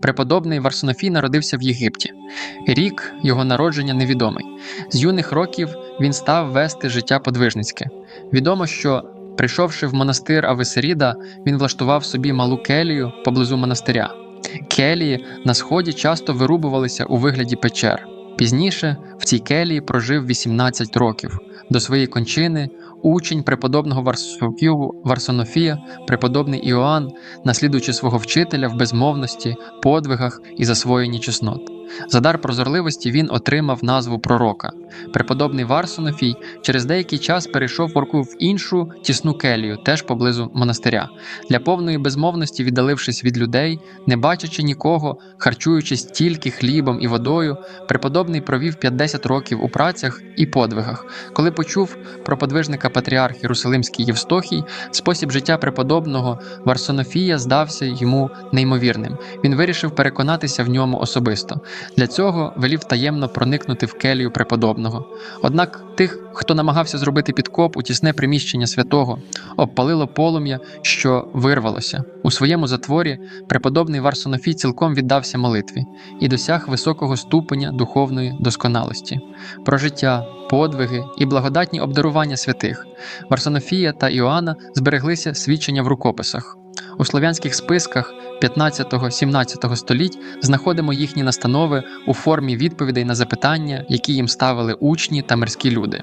Преподобний Варсонофій народився в Єгипті. Рік його народження невідомий. З юних років він став вести життя подвижницьке. Відомо, що, прийшовши в монастир Авесеріда, він влаштував собі малу келію поблизу монастиря. Келії на сході часто вирубувалися у вигляді печер. Пізніше в цій келії прожив 18 років. До своєї кончини учень преподобного Варсофію Варсонофія, преподобний Іоанн, наслідуючи свого вчителя в безмовності, подвигах і засвоєнні чеснот. За дар прозорливості він отримав назву пророка. Преподобний Варсонофій через деякий час перейшов в іншу тісну келію, теж поблизу монастиря. Для повної безмовності, віддалившись від людей, не бачачи нікого, харчуючись тільки хлібом і водою, преподобний провів 50 років у працях і подвигах. Коли почув про подвижника патріарх Єрусалимський Євстохій, спосіб життя преподобного Варсонофія здався йому неймовірним. Він вирішив переконатися в ньому особисто. Для цього велів таємно проникнути в келію преподобного. Однак тих, хто намагався зробити підкоп у тісне приміщення святого, обпалило полум'я, що вирвалося. У своєму затворі преподобний Варсонофій цілком віддався молитві і досяг високого ступеня духовної досконалості. Про життя, подвиги і благодатні обдарування святих Варсонофія та Іоанна збереглися свідчення в рукописах. У слов'янських списках 15-17 століть знаходимо їхні настанови у формі відповідей на запитання, які їм ставили учні та мирські люди.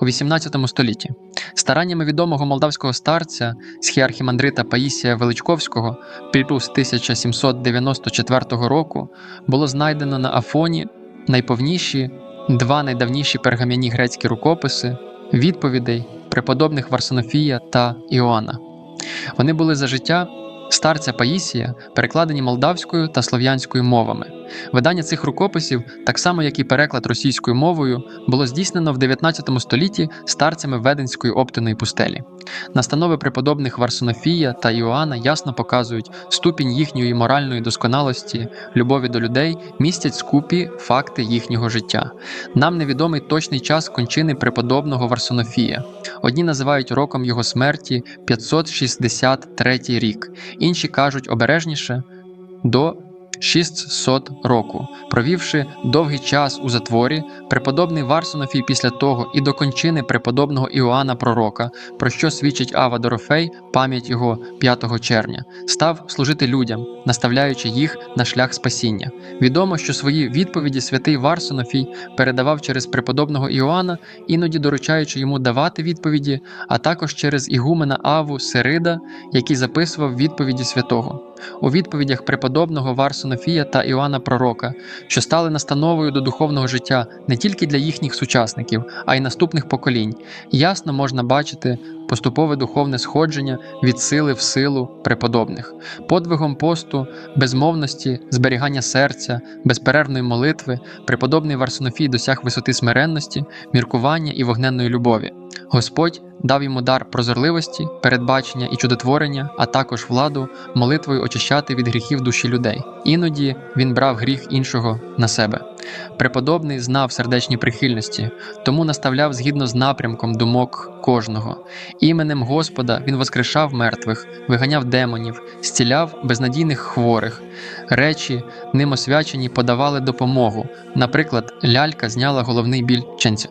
У 18 столітті стараннями відомого молдавського старця схіархімандрита Паїсія Величковського Пірус 1794 року було знайдено на Афоні найповніші два найдавніші пергам'яні грецькі рукописи відповідей преподобних Варсонофія та Іоанна. Вони були за життя старця Паїсія, перекладені молдавською та слов'янською мовами. Видання цих рукописів, так само як і переклад російською мовою, було здійснено в 19 столітті старцями Веденської оптиної пустелі. Настанови преподобних Варсонофія та Іоанна ясно показують ступінь їхньої моральної досконалості, любові до людей, містять скупі факти їхнього життя. Нам невідомий точний час кончини преподобного Варсонофія. Одні називають роком його смерті 563 рік, інші кажуть обережніше до 600 року. Провівши довгий час у затворі, преподобний Варсонофій після того і до кончини преподобного Іоанна Пророка, про що свідчить Ава Дорофей, пам'ять його 5 червня, став служити людям, наставляючи їх на шлях спасіння. Відомо, що свої відповіді святий Варсонофій передавав через преподобного Іоанна, іноді доручаючи йому давати відповіді, а також через ігумена Аву Серида, який записував відповіді святого. У відповідях преподобного Варсонофія та Іоанна Пророка, що стали настановою до духовного життя не тільки для їхніх сучасників, а й наступних поколінь, ясно можна бачити поступове духовне сходження від сили в силу преподобних, подвигом посту, безмовності, зберігання серця, безперервної молитви, преподобний Варсонофій досяг висоти смиренності, міркування і вогненної любові. Господь дав йому дар прозорливості, передбачення і чудотворення, а також владу молитвою очищати від гріхів душі людей. Іноді він брав гріх іншого на себе. Преподобний знав сердечні прихильності, тому наставляв згідно з напрямком думок кожного. Іменем Господа він воскрешав мертвих, виганяв демонів, зціляв безнадійних хворих. Речі, ним освячені, подавали допомогу. Наприклад, лялька зняла головний біль ченця.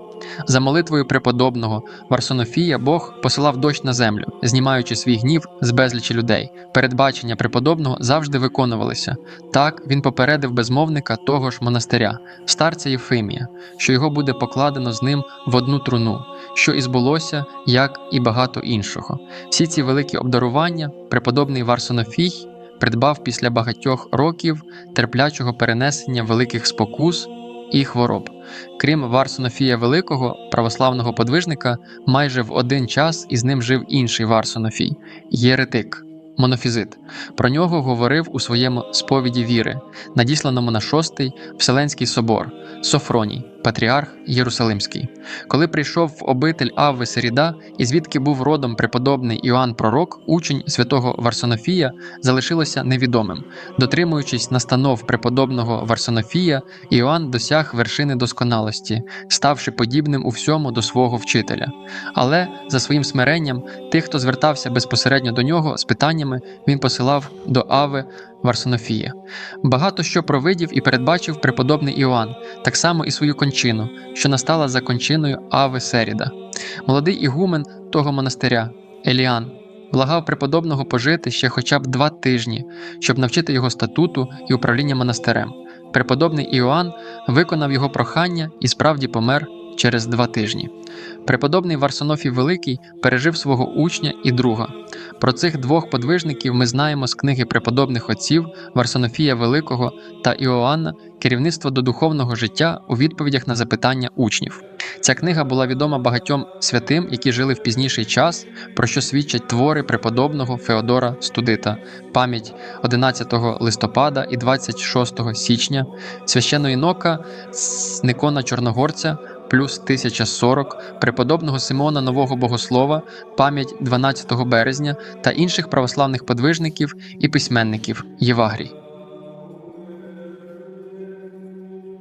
За молитвою преподобного Варсонофія Бог посилав дощ на землю, знімаючи свій гнів з безлічі людей. Передбачення преподобного завжди виконувалися. Так він попередив безмовника того ж монастиря, старця Єфимія, що його буде покладено з ним в одну труну, що і збулося, як і багато іншого. Всі ці великі обдарування преподобний Варсонофій придбав після багатьох років терплячого перенесення великих спокус і хвороб. Крім Варсонофія Великого, православного подвижника, майже в один час із ним жив інший Варсонофій Єретик, монофізит. Про нього говорив у своєму сповіді віри, надісланому на шостий Вселенський собор, Софроній, патріарх Єрусалимський. Коли прийшов в обитель Авви Серіда, і звідки був родом преподобний Іоанн Пророк, учень святого Варсонофія, залишилося невідомим. Дотримуючись настанов преподобного Варсонофія, Іоанн досяг вершини досконалості, ставши подібним у всьому до свого вчителя. Але за своїм смиренням, тих, хто звертався безпосередньо до нього з питаннями, він посилав до Ави Варсонофія. Багато що провидів і передбачив преподобний Іоанн, так само і свою кончину, що настала за кончиною Ави Серіда. Молодий ігумен того монастиря, Еліан, благав преподобного пожити ще хоча б два тижні, щоб навчити його статуту і управління монастирем. Преподобний Іоанн виконав його прохання і справді помер через два тижні. Преподобний Варсонофій Великий пережив свого учня і друга. Про цих двох подвижників ми знаємо з книги преподобних отців Варсонофія Великого та Іоанна Керівництво до духовного життя у відповідях на запитання учнів. Ця книга була відома багатьом святим, які жили в пізніший час, про що свідчать твори преподобного Феодора Студита, пам'ять 11 листопада і 26 січня, священної Нока з Никона Чорногорця плюс 1040, преподобного Симона Нового Богослова, пам'ять 12 березня та інших православних подвижників і письменників Євагрій.